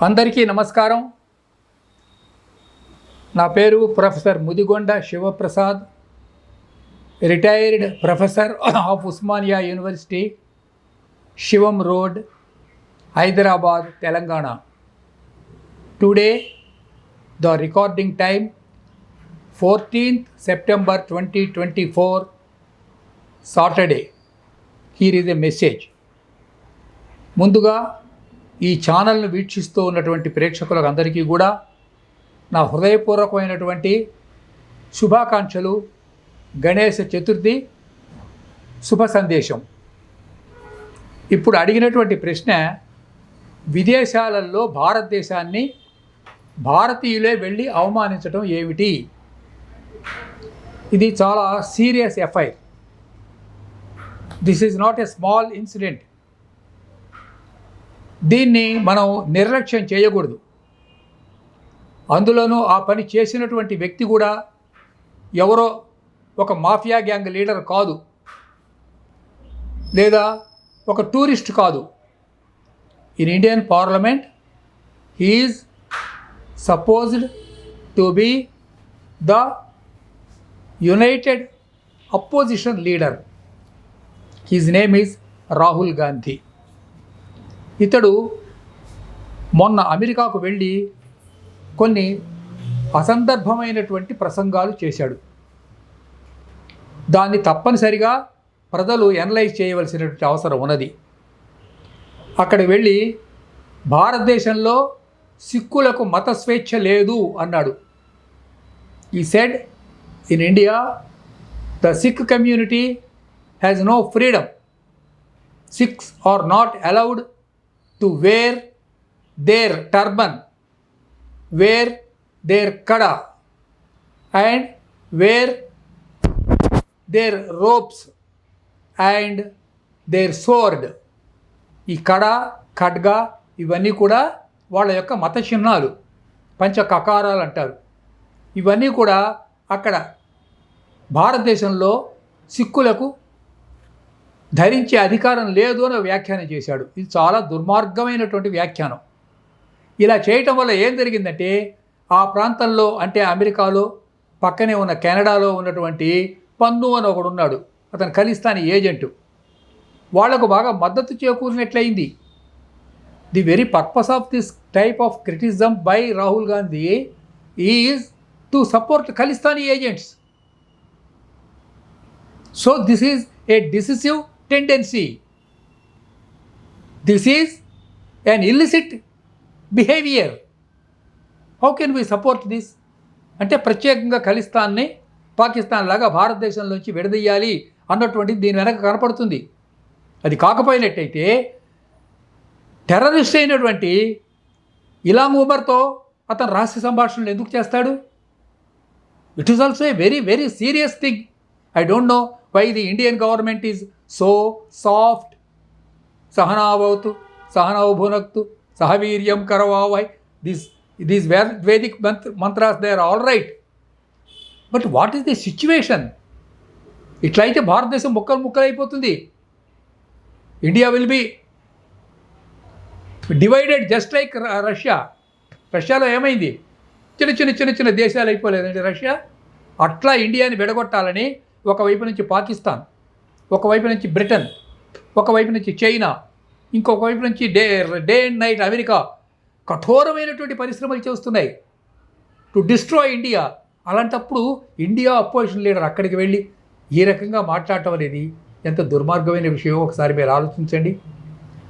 అందరికీ నమస్కారం. నా పేరు professor Mudigonda Sivaprasad. Retired professor of Osmania university Shivam road Hyderabad Telangana. Today the recording time fourteenth September twenty twenty four Saturday here is a message ముందుగా ఈ ఛానల్ను వీక్షిస్తూ ఉన్నటువంటి ప్రేక్షకులకు అందరికీ కూడా నా హృదయపూర్వకమైనటువంటి శుభాకాంక్షలు. గణేష చతుర్థి శుభ సందేశం. ఇప్పుడు అడిగినటువంటి ప్రశ్న విదేశాలలో భారతదేశాన్ని భారతీయులే వెళ్ళి అవమానించడం ఏమిటి? ఇది చాలా serious FIR. This is not a small incident దీన్ని మనం నిర్లక్ష్యం చేయకూడదు. అందులోనూ ఆ పని చేసినటువంటి వ్యక్తి కూడా ఎవరో ఒక మాఫియా గ్యాంగ్ లీడర్ కాదు. లేదా ఒక టూరిస్ట్ కాదు. In Indian parliament he's supposed to be the united opposition leader. His name is Rahul Gandhi. ఇతడు మొన్న అమెరికాకు వెళ్ళి కొన్ని అసందర్భమైనటువంటి ప్రసంగాలు చేశాడు. దాన్ని తప్పనిసరిగా ప్రజలు ఎనలైజ్ చేయవలసినటువంటి అవసరం ఉన్నది. అక్కడ వెళ్ళి భారతదేశంలో సిక్కులకు మత స్వేచ్ఛ లేదు అన్నాడు. He said in India the Sikh community has no freedom Sikhs are not allowed to wear their turban wear their kada and wear their ropes and their sword ఈ కడ ఖడ్గా ఇవన్నీ కూడా వాళ్ళ యొక్క మత చిహ్నాలు పంచ కకారాలు అంటారు ఇవన్నీ కూడా అక్కడ భారతదేశంలో సిక్కులకు ధరించే అధికారం లేదు అని వ్యాఖ్యానం చేశాడు. ఇది చాలా దుర్మార్గమైనటువంటి వ్యాఖ్యానం. ఇలా చేయటం వల్ల ఏం జరిగిందంటే ఆ ప్రాంతంలో అంటే అమెరికాలో పక్కనే ఉన్న కెనడాలో ఉన్నటువంటి పన్ను అని ఒకడు ఉన్నాడు. అతను ఖలిస్తానీ ఏజెంటు. వాళ్ళకు బాగా మద్దతు చేకూరినట్లయింది. The very purpose of this type of criticism by Rahul Gandhi is to support Khalistani agents. So this is a decisive tendency this is an illicit behaviour how can we support this అంటే ప్రత్యేకంగా ఖలిస్తాన్ని పాకిస్తాన్ లాగా భారతదేశంలోంచి విడదీయాలి అన్నటువంటిది దీని వెనక కనపడుతుంది. అది కాకపోయినట్టయితే terrorist అయినటువంటి ఇలాం ఉమర్తో అతను రహస్య సంభాషణలు ఎందుకు చేస్తాడు? It is also a very very serious thing I don't know why the Indian government is so soft. సహనాభవతు సహనవభునక్తు సహవీర్యం కరవావై. This these Vedic mantra mantras they are all right. But what is the situation? ఇట్లా అయితే భారతదేశం ముక్కలు ముక్కలు అయిపోతుంది India will be divided just like Russia. రష్యాలో ఏమైంది? చిన్న చిన్న చిన్న చిన్న దేశాలు అయిపోలేదండి రష్యా. అట్లా ఇండియాని విడగొట్టాలని ఒకవైపు నుంచి పాకిస్తాన్. ఒకవైపు నుంచి బ్రిటన్ ఒకవైపు నుంచి చైనా ఇంకొక వైపు నుంచి day day and night America కఠోరమైనటువంటి పరిశ్రమలు చేస్తున్నాయి. To destroy India. అలాంటప్పుడు ఇండియా అపోజిషన్ లీడర్ అక్కడికి వెళ్ళి ఈ రకంగా మాట్లాడటం అనేది ఎంత దుర్మార్గమైన విషయం ఒకసారి మీరు ఆలోచించండి.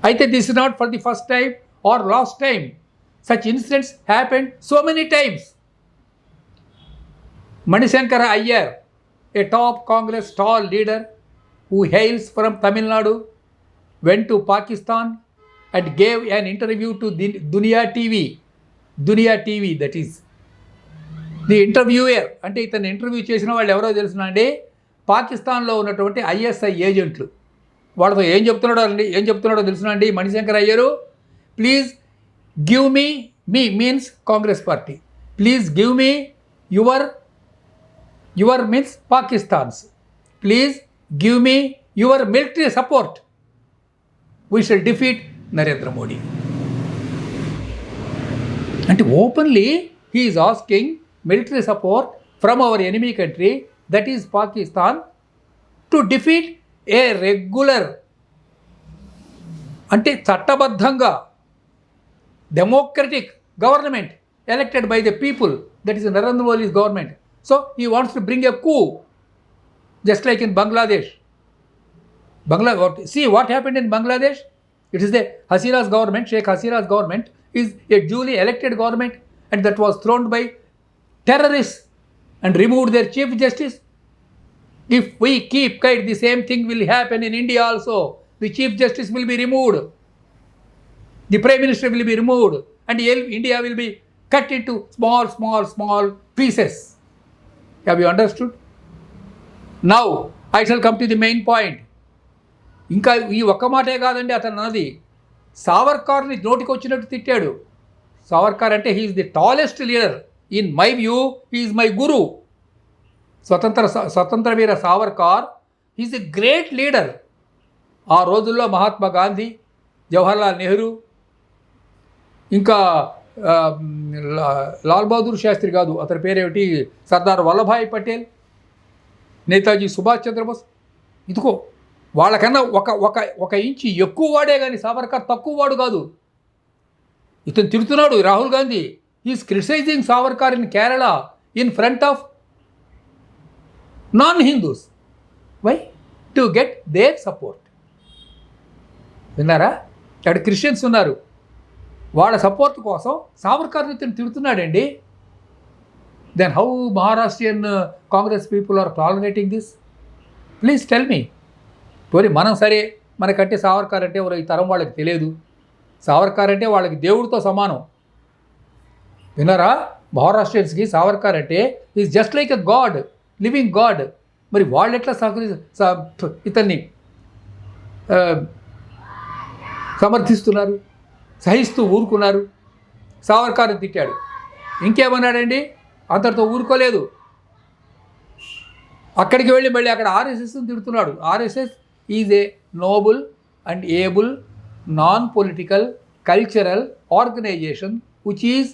అయితే this is not for the first time or last time such incidents happened so many times Manishankar Aiyar a top Congress tall leader who hails from Tamil Nadu, went to Pakistan and gave an interview to Dunia TV. Dunia TV, that is. The interviewer అంటే ఇతను interview చేసిన వాళ్ళు ఎవరో తెలుసునండి పాకిస్తాన్లో ఉన్నటువంటి ISI ఏజెంట్లు వాళ్ళతో ఏం చెప్తున్నాడో అండి ఏం చెప్తున్నాడో తెలుసునండి Manishankar Aiyar please give me me means Congress party please give me your your means Pakistan's please give me your military support we shall defeat Narendra Modi అంటే openly he's asking military support from our enemy country that is Pakistan to defeat a regular అంటే చట్టబద్ధంగా democratic government elected by the people that is Narendra Modi's government so he wants to bring a coup just like in Bangladesh. Bangla, see what happened in Bangladesh? It is the Hasina's government, Sheikh Hasina's government is a duly elected government and that was thrown by terrorists and removed their chief justice. If we keep quiet, the same thing will happen in India also. The chief justice will be removed. The prime minister will be removed and India will be cut into small, small, small pieces. Have you understood? Now I shall come to the main point ఇంకా ఈ ఒక్క మాటే కాదండి అతను అన్నది సావర్కర్ని నోటికి వచ్చినట్టు తిట్టాడు. సావర్కర్ అంటే he's the tallest leader in my view he's my guru Swatantra Swatantra Veer Savarkar he's a great leader ఆ రోజుల్లో మహాత్మా గాంధీ జవహర్లాల్ నెహ్రూ ఇంకా లాల్ బహదూర్ శాస్త్రి కాదు అతని పేరేమిటి? సర్దార్ వల్లభాయ్ పటేల్. నేతాజీ సుభాష్ చంద్రబోస్ ఇదిగో వాళ్ళకన్నా ఒక ఒక ఒక ఇంచి ఎక్కువ వాడే కానీ సావర్కర్ తక్కువ వాడు కాదు. ఇతను తిడుతున్నాడు Rahul Gandhi. Is criticising Savarkar in Kerala in front of non Hindus why to get their support విన్నారా? అక్కడ క్రిస్టియన్స్ ఉన్నారు. వాళ్ళ సపోర్ట్ కోసం సావర్కర్ని ఇతను తిడుతున్నాడండి. Then how Maharashtrian Congress people are tolerating this please tell me పోనీ మనం సరే మనకంటే సావర్కర్ అంటే ఈ తరం వాళ్ళకి తెలియదు. సావర్కర్ అంటే వాళ్ళకి దేవుడితో సమానం. విన్నారా? మహారాష్ట్రియన్స్కి సావర్కర్ అంటే is just like a god living god మరి వాళ్ళు ఎట్లా సహకరి ఇతన్ని సమర్థిస్తున్నారు? సహిస్తూ ఊరుకున్నారు? సావర్కర్ని తిట్టాడు. ఇంకేమన్నాడండి? అంతటితో ఊరుకోలేదు. అక్కడికి వెళ్ళి మళ్ళీ అక్కడ ఆర్ఎస్ఎస్ని తిడుతున్నాడు. RSS is a noble and able non political cultural organisation which is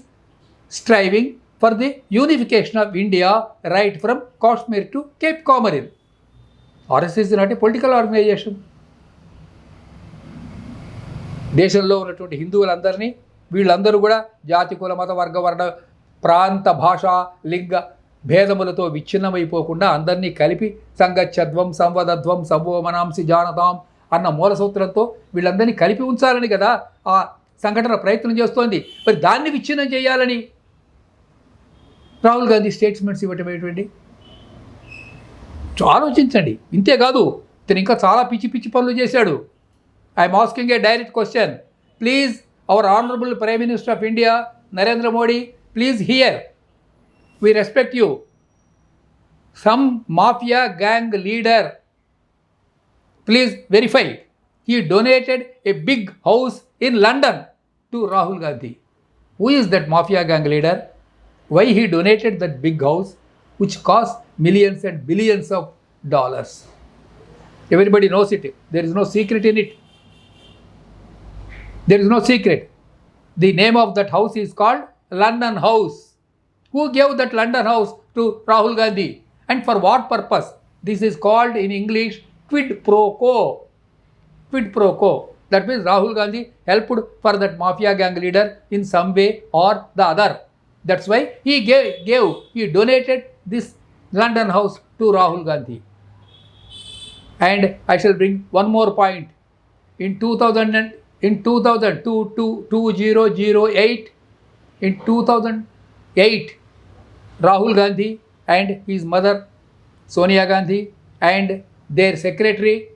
striving for the unification of India right from Kashmir to Cape Comorin RSS not a political organisation దేశంలో ఉన్నటువంటి హిందువులందరినీ వీళ్ళందరూ కూడా జాతి కుల మత వర్గ వర్ణ ప్రాంత భాష లింగ భేదములతో విచ్ఛిన్నమైపోకుండా అందరినీ కలిపి సంగచ్చధ్వం సంవదధ్వం సంవోమనాంసి జానతాం అన్న మూల సూత్రంతో వీళ్ళందరినీ కలిపి ఉంచాలని కదా ఆ సంఘటన ప్రయత్నం చేస్తోంది. మరి దాన్ని విచ్ఛిన్నం చేయాలని రాహుల్ గాంధీ స్టేట్మెంట్స్ ఇవ్వటం ఏంటండి? ఆలోచించండి. ఇంతేకాదు ఇతను ఇంకా చాలా పిచ్చి పిచ్చి పనులు చేశాడు. I'm asking a direct question please our honourable prime minister of India Narendra Modi Please hear, we respect you. Some mafia gang leader, please verify, he donated a big house in London to Rahul Gandhi. Who is that mafia gang leader? Why he donated that big house which cost millions and billions of dollars? Everybody knows it. There is no secret in it. There is no secret. The name of that house is called London House. Who gave that London house to Rahul Gandhi? And for what purpose? This is called in English quid pro quo. Quid pro quo. That means Rahul Gandhi helped for that mafia gang leader in some way or the other. That's why he gave, gave he donated this London house to Rahul Gandhi. And I shall bring one more point. In 2000, in 2002 to 2008, in 2008, Rahul Gandhi and his mother Sonia Gandhi and their secretary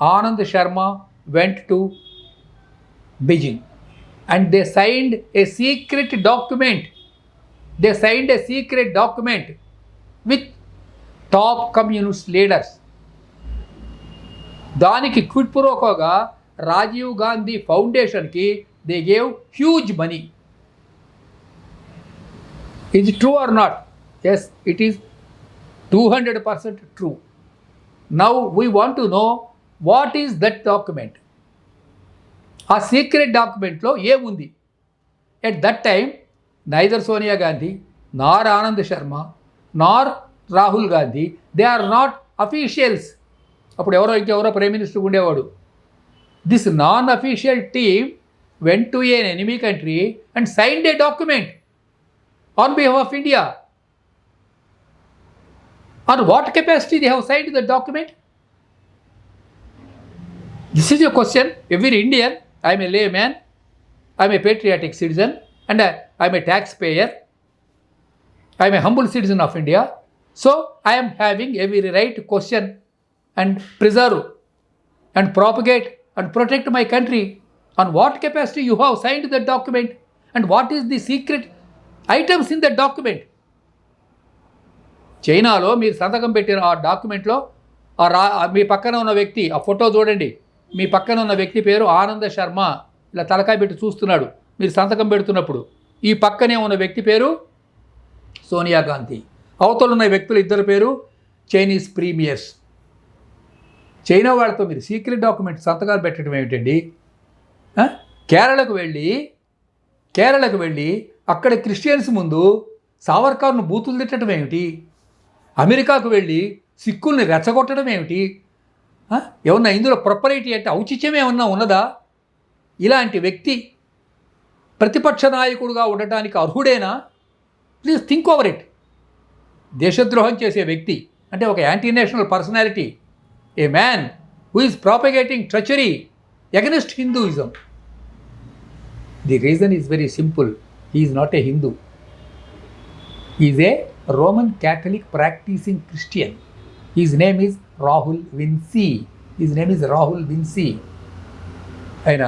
Anand Sharma went to Beijing and they signed a secret document. They signed a secret document with top communist leaders. దానికి quit ప్రోకోగా Rajiv Gandhi ఫౌండేషన్కి they gave huge money Is it true or not? Yes, it is 200% true. Now we want to know what is that document. ఆ secret డాక్యుమెంట్లో ఏముంది at that time neither Sonia Gandhi nor Anand Sharma nor Rahul Gandhi they are not officials అప్పుడు ఎవరో ఇంకెవరో prime minister ఉండేవాడు this non official team went to an enemy country and signed a document on behalf of India. On what capacity they have signed the document? This is your question. Every Indian, I am a layman, I am a patriotic citizen, and I am a taxpayer. I am a humble citizen of India. So I am having every right to question and preserve and propagate and protect my country. On what capacity you have signed the document? And what is the secret items in the document. చైనాలో మీరు సంతకం పెట్టిన ఆ డాక్యుమెంట్లో ఆ రా మీ పక్కన ఉన్న వ్యక్తి ఆ ఫోటో చూడండి. మీ పక్కన ఉన్న వ్యక్తి పేరు ఆనంద శర్మ. ఇలా తలకాయ పెట్టి చూస్తున్నాడు మీరు సంతకం పెడుతున్నప్పుడు. ఈ పక్కనే ఉన్న వ్యక్తి పేరు సోనియా గాంధీ. అవతల ఉన్న వ్యక్తులు ఇద్దరు పేరు చైనీస్ ప్రీమియర్స్. చైనా వాళ్ళతో మీరు సీక్రెట్ డాక్యుమెంట్ సంతకాలు పెట్టడం ఏమిటండి? కేరళకు వెళ్ళి కేరళకు వెళ్ళి అక్కడ క్రిస్టియన్స్ ముందు సావర్కర్ను బూతులు తిట్టడం ఏమిటి? అమెరికాకు వెళ్ళి సిక్కుల్ని రెచ్చగొట్టడం ఏమిటి? ఏమన్నా ఇందులో ప్రొపరేటీ అంటే ఔచిత్యం ఏమన్నా ఉన్నదా? ఇలాంటి వ్యక్తి ప్రతిపక్ష నాయకుడుగా ఉండటానికి అర్హుడేనా? Please think over it. దేశద్రోహం చేసే వ్యక్తి అంటే ఒక anti national personality a man who is propagating treachery against Hinduism. The reason is very simple. Is not a Hindu is a Roman Catholic practising Christian is name is Rahul Vinci is name is Rahul Vinci ఆయన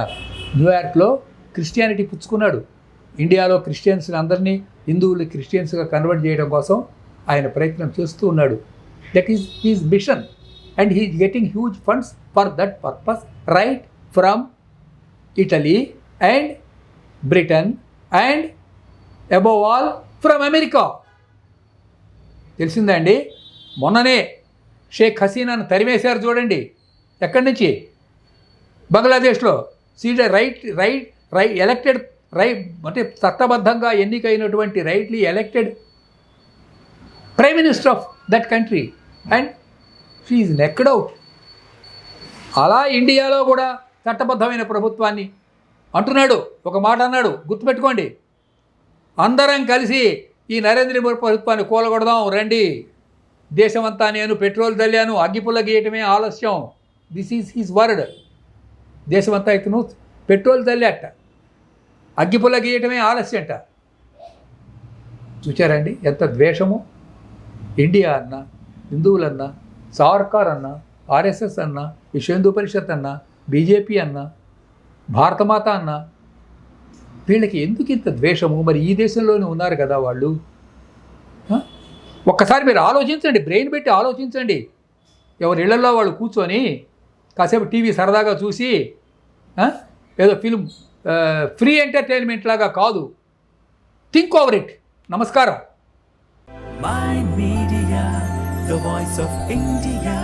న్యూయార్క్లో Christianity పుచ్చుకున్నాడు. ఇండియాలో Christians అందరినీ హిందువులు క్రిస్టియన్స్గా convert చేయడం కోసం ఆయన ప్రయత్నం చేస్తూ ఉన్నాడు. That is his mission and he's getting huge funds for that purpose right from Italy and Britain and above all from America. తెలిసిందండి మొన్ననే షేక్ హసీనాను తరిమేశారు చూడండి. ఎక్కడి నుంచి? బంగ్లాదేశ్లో. సీడ రైట్ రైట్ రై ఎలక్టెడ్ రై అంటే చట్టబద్ధంగా ఎన్నికైనటువంటి rightly elected prime minister of that country. And she's necked out. అలా ఇండియాలో కూడా చట్టబద్ధమైన ప్రభుత్వాన్ని అంటున్నాడు. ఒక మాట అన్నాడు. గుర్తుపెట్టుకోండి. అందరం కలిసి ఈ నరేంద్ర మోడీ ప్రభుత్వాన్ని కూలగొడదాం. రండి. దేశమంతా నేను పెట్రోల్ చల్లాను అగ్గిపుల్ల గీయటమే ఆలస్యం. దిస్ ఈజ్ హీస్ వర్డ్ దేశమంతా ఇతను పెట్రోల్ చల్లాట అగ్గిపుల్ల గీయటమే ఆలస్యం అంట చూచారండి? ఎంత ద్వేషము. ఇండియా అన్న హిందువులన్నా సావర్కార్ అన్న ఆర్ఎస్ఎస్ అన్న విశ్వ హిందూ పరిషత్ అన్న బీజేపీ అన్న భారతమాత అన్న? వీళ్ళకి ఎందుకు ఇంత ద్వేషము? మరి ఈ దేశంలోనే ఉన్నారు కదా వాళ్ళు? ఒక్కసారి మీరు ఆలోచించండి బ్రెయిన్ పెట్టి ఆలోచించండి. ఎవరి ఇళ్ళలో వాళ్ళు కూర్చొని కాసేపు టీవీ సరదాగా చూసి ఏదో ఫిల్మ్ ఫ్రీ ఎంటర్టైన్మెంట్ లాగా కాదు. Think over it. నమస్కారం. My media the voice of India